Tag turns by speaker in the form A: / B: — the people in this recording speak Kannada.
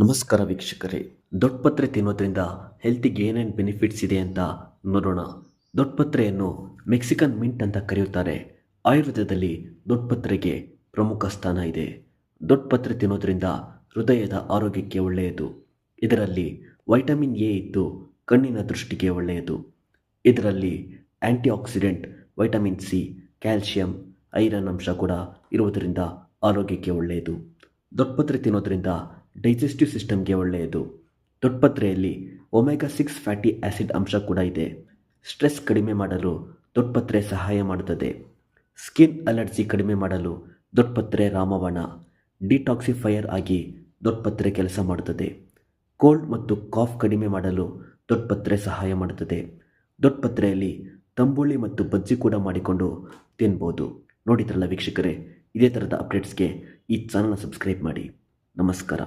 A: ನಮಸ್ಕಾರ ವೀಕ್ಷಕರೇ. ದೊಡ್ಡಪತ್ರೆ ತಿನ್ನೋದ್ರಿಂದ ಹೆಲ್ತಿಗೆ ಏನೇನು ಬೆನಿಫಿಟ್ಸ್ ಇದೆ ಅಂತ ನೋಡೋಣ. ದೊಡ್ಡಪತ್ರೆಯನ್ನು ಮೆಕ್ಸಿಕನ್ ಮಿಂಟ್ ಅಂತ ಕರೆಯುತ್ತಾರೆ. ಆಯುರ್ವೇದದಲ್ಲಿ ದೊಡ್ಡಪತ್ರೆಗೆ ಪ್ರಮುಖ ಸ್ಥಾನ ಇದೆ. ದೊಡ್ಡಪತ್ರೆ ತಿನ್ನೋದ್ರಿಂದ ಹೃದಯದ ಆರೋಗ್ಯಕ್ಕೆ ಒಳ್ಳೆಯದು. ಇದರಲ್ಲಿ ವೈಟಮಿನ್ ಎ ಇದ್ದು ಕಣ್ಣಿನ ದೃಷ್ಟಿಗೆ ಒಳ್ಳೆಯದು. ಇದರಲ್ಲಿ anti accident vitamin C calcium iron ಅಂಶ ಕೂಡ ಇರುವುದರಿಂದ ಆರೋಗ್ಯಕ್ಕೆ ಒಳ್ಳೆಯದು. ದೊಡ್ಡಪತ್ರೆ ತಿನ್ನೋದ್ರಿಂದ ಡೈಜೆಸ್ಟಿವ್ ಸಿಸ್ಟಮ್ಗೆ ಒಳ್ಳೆಯದು. ದೊಡ್ಡಪತ್ರೆಯಲ್ಲಿ ಒಮೆಗಾ ಸಿಕ್ಸ್ ಫ್ಯಾಟಿ ಆ್ಯಸಿಡ್ ಅಂಶ ಕೂಡ ಇದೆ. ಸ್ಟ್ರೆಸ್ ಕಡಿಮೆ ಮಾಡಲು ದೊಡ್ಡಪತ್ರೆ ಸಹಾಯ ಮಾಡುತ್ತದೆ. ಸ್ಕಿನ್ ಅಲರ್ಜಿ ಕಡಿಮೆ ಮಾಡಲು ದೊಡ್ಡಪತ್ರೆ ರಾಮವಣ ಡಿಟಾಕ್ಸಿಫೈಯರ್ ಆಗಿ ದೊಡ್ಡಪತ್ರೆ ಕೆಲಸ ಮಾಡುತ್ತದೆ. ಕೋಲ್ಡ್ ಮತ್ತು ಕಾಫ್ ಕಡಿಮೆ ಮಾಡಲು ದೊಡ್ಡಪತ್ರೆ ಸಹಾಯ ಮಾಡುತ್ತದೆ. ದೊಡ್ಡಪತ್ರೆಯಲ್ಲಿ ತಂಬುಳಿ ಮತ್ತು ಬಜ್ಜಿ ಕೂಡ ಮಾಡಿಕೊಂಡು ತಿನ್ಬೋದು. ನೋಡಿದ್ರಲ್ಲ ವೀಕ್ಷಕರೇ, ಇದೇ ಥರದ ಅಪ್ಡೇಟ್ಸ್ಗೆ ಈ ಚಾನಲ್ನ ಸಬ್ಸ್ಕ್ರೈಬ್ ಮಾಡಿ. ನಮಸ್ಕಾರ.